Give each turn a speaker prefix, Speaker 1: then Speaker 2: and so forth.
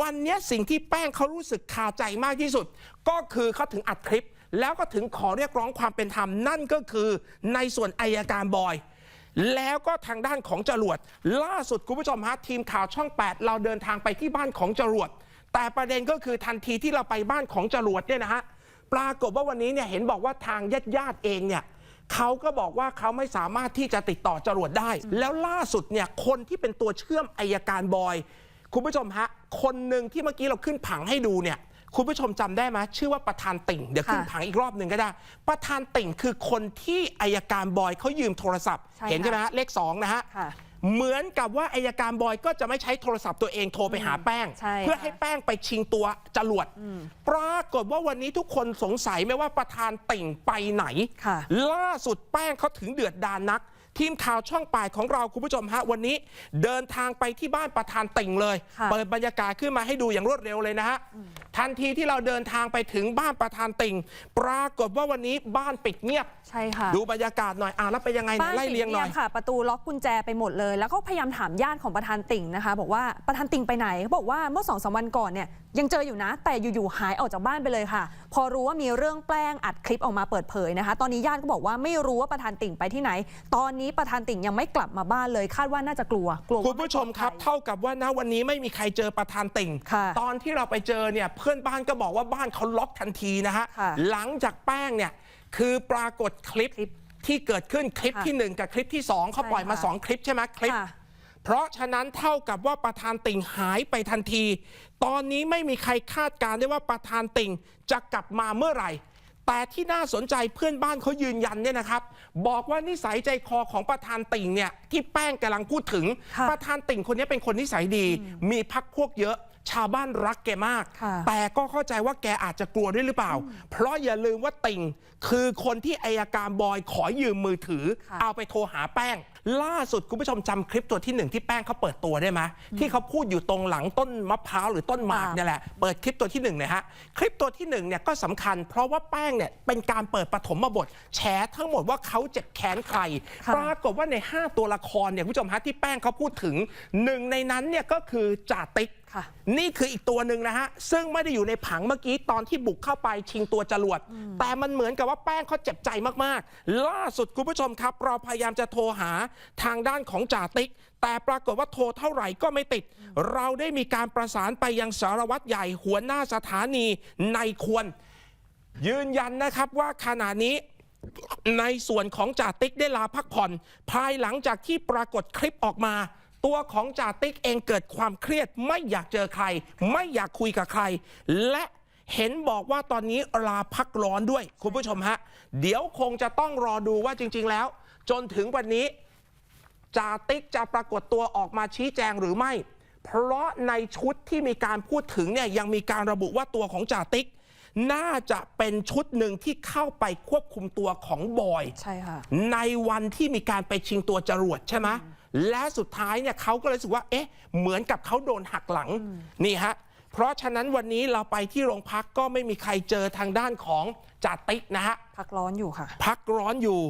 Speaker 1: วันนี้สิ่งที่แป้งเขารู้สึกคาใจมากที่สุด ก็คือเขาถึงอัดคลิป แล้วก็ถึงขอเรียกร้องความเป็นธรรมนั่นก็คือในส่วนอายการบอยแล้วก็ทางด้านของจรวด ล่าสุดคุณผู้ชมฮะทีมข่าวช่อง 8 เราเดินทางไปที่บ้านของจรวด แต่ประเด็นก็คือทันทีที่เราไปบ้านของจรวดเนี่ยนะฮะปรากฏว่าวันนี้เนี่ยเห็นบอกว่าทางญาติญาติๆเองเนี่ยเขาก็บอกว่าเขาไม่สามารถที่จะติดต่อจรวดได้ แล้วล่าสุดเนี่ยคนที่เป็นตัวเชื่อมอายการบอย คุณผู้ชมฮะ คนหนึ่งที่เมื่อกี้เราขึ้นผังให้ดูเนี่ย คุณผู้ชมจำได้ไหมชื่อว่าประธานติ่ง เดี๋ยวขึ้น
Speaker 2: ค่ะ
Speaker 1: ผังอีกรอบหนึ่งก็ได้ ประธานติ่งคือคนที่อายการบอยเขายืมโทรศัพท์
Speaker 2: ใช่
Speaker 1: เห็นใช่ไหม
Speaker 2: ค่ะ
Speaker 1: ฮะเลขสองนะฮะ
Speaker 2: ค่ะ
Speaker 1: เหมือนกับว่าอายการบอยก็จะไม่ใช้โทรศัพท์ตัวเองโทรไปหาแป้ง
Speaker 2: ใช่
Speaker 1: เพื่อ
Speaker 2: ค่ะ
Speaker 1: ให้แป้งไปชิงตัวจรวด ปรากฏว่าวันนี้ทุกคนสงสัยไหมว่าประธานติ่งไปไหน
Speaker 2: ค่ะ
Speaker 1: ล่าสุดแป้งเขาถึงเดือดดานนัก ทีมข่าวช่องป่ายของเราคุณผู้ชมฮะวันนี้ เดินทางไปที่บ้านประธานติ่งเลย
Speaker 2: ค่ะ
Speaker 1: เปิดบรรยากาศขึ้นมาให้ดูอย่างรวดเร็วเลยนะฮะทันทีที่เราเดินทางไปถึงบ้านประธานติ่ง ปรากฏว่าวันนี้บ้านปิดเงียบ
Speaker 2: ใช่ค่ะ
Speaker 1: ดูบรรยากาศหน่อยอะแล้วเป็นยังไง
Speaker 2: บ้า
Speaker 1: นะ
Speaker 2: น
Speaker 1: ไล่
Speaker 2: ปิด
Speaker 1: เรียงหน่อย
Speaker 2: เงียบค่ะ ประตูล็อกกุญแจไปหมดเลย แล้วก็พยายามถามญาติของประธานติ่งนะคะ บอกว่าประธานติ่งไปไหนเขาบอกว่าเมื่อสองสามวันก่อนเนี่ยยังเจออยู่นะ แต่อยู่ๆหายออกจากบ้านไปเลยค่ะ พอรู้ว่ามีเรื่องแปลงอัดคลิปออกมาเปิดเผยนะคะ ตอนนี้ญาติก็บอกว่าไม่รู้ว่าประธานติ่งไปที่ไหน ตอนนี้ประธานติ่งยังไม่กลับมาบ้านเลยคาดว่าน่าจะกลัวกลัวว่า
Speaker 1: คุณผู้ชมครับ
Speaker 2: ไปลอดภัย
Speaker 1: เท่ากับว่าณวันนี้ไม่มีใครเจอประธานติ่ง
Speaker 2: ค่ะ
Speaker 1: ตอนที่เราไปเจอเนี่ยเพื่อนบ้านก็บอกว่าบ้านเขาล็อกทันทีนะฮะ
Speaker 2: ค่ะ
Speaker 1: หลังจากแป้งเนี่ยคือปรากฏคลิป
Speaker 2: คลิป
Speaker 1: ที่เกิดขึ้นคลิป
Speaker 2: ค่ะ
Speaker 1: ที่1กับคลิปที่2เขาปล่อยมา
Speaker 2: ใช่ค่ะ
Speaker 1: 2คลิปใช่ไหมคลิป
Speaker 2: ค่ะ
Speaker 1: เพราะฉะนั้นเท่ากับว่าประธานติ่งหายไปทันที ตอนนี้ไม่มีใครคาดการณ์ได้ว่าประธานติ่งจะกลับมาเมื่อไหร่ แต่ที่น่าสนใจเพื่อนบ้านเขายืนยันเนี่ยนะครับ บอกว่านิสัยใจคอของประธานติ่งเนี่ยที่แป้งกำลังพูดถึง
Speaker 2: ค่ะ
Speaker 1: ประธานติ่งคนนี้เป็นคนนิสัยดี มีพักพวกเยอะ ชาวบ้านรักแกมาก
Speaker 2: ค่ะ
Speaker 1: แต่ก็เข้าใจว่าแกอาจจะกลัวด้วยหรือเปล่า เพราะอย่าลืมว่าติ่ง คือคนที่อายการบอยขอยืมมือถือ
Speaker 2: ค่ะ
Speaker 1: เอาไปโทรหาแป้ง ล่าสุดคุณผู้ชมจำคลิปตัวที่หนึ่งที่แป้งเขาเปิดตัวได้ไหมที่เขาพูดอยู่ตรงหลังต้นมะพร้าวหรือต้นหมาก
Speaker 2: ค่ะ
Speaker 1: เนี่ยแหละเปิดคลิปตัวที่หนึ่งเลยฮะคลิปตัวที่หนึ่งเนี่ยก็สำคัญ เพราะว่าแป้งเนี่ยเป็นการเปิดปฐมบท แฉทั้งหมดว่าเขาเจ็บแค้นใคร
Speaker 2: ค่ะ
Speaker 1: ปรากฏว่าใน 5 ตัวละครเนี่ยคุณผู้ชมฮะที่แป้งเขาพูดถึงหนึ่งในนั้นเนี่ยก็คือจ่าติ๊ก
Speaker 2: ค่ะ
Speaker 1: นี่คืออีกตัวหนึ่งนะฮะ ซึ่งไม่ได้อยู่ในผังเมื่อกี้ตอนที่บุกเข้าไปชิงตัวจรวด แต่มันเหมือนกับว่าแป้งเขาเจ็บใจมากๆ ล่าสุดคุณผู้ชมครับ เราพยายามจะโทรหาทางด้านของจ่าติ๊ก แต่ปรากฏว่าโทรเท่าไหร่ก็ไม่ติด เราได้มีการประสานไปยังสารวัตรใหญ่หัวหน้าสถานีในควร ยืนยันนะครับว่าขณะนี้ในส่วนของจ่าติ๊กได้ลาพักผ่อน ภายหลังจากที่ปรากฏคลิปออกมา ตัวของจ่าติ๊กเองเกิดความเครียดไม่อยากเจอใคร ไม่อยากคุยกับใคร และเห็นบอกว่าตอนนี้ลาพักร้อนด้วย คุณผู้ชมฮะ เดี๋ยวคงจะต้องรอดูว่าจริง ๆ แล้ว จนถึงวันนี้จ่าติ๊กจะปรากฏตัวออกมาชี้แจงหรือไม่ เพราะในชุดที่มีการพูดถึงเนี่ยยังมีการระบุว่าตัวของจ่าติ๊ก น่าจะเป็นชุดหนึ่งที่เข้าไปควบคุมตัวของบอย
Speaker 2: ใช่ค่ะ
Speaker 1: ในวันที่มีการไปชิงตัวจรวดใช่ไหม และสุดท้ายเนี่ยเขาก็เลยรู้สึกว่า เอ๊ะ เหมือนกับเขาโดนหักหลัง นี่ฮะ เพราะฉะนั้นวันนี้เราไปที่โรงพักก็ไม่มีใครเจอทางด้านของจ่าติ๊กนะฮะ
Speaker 2: พักร้อนอยู่ค่ะ
Speaker 1: พักร้อนอยู่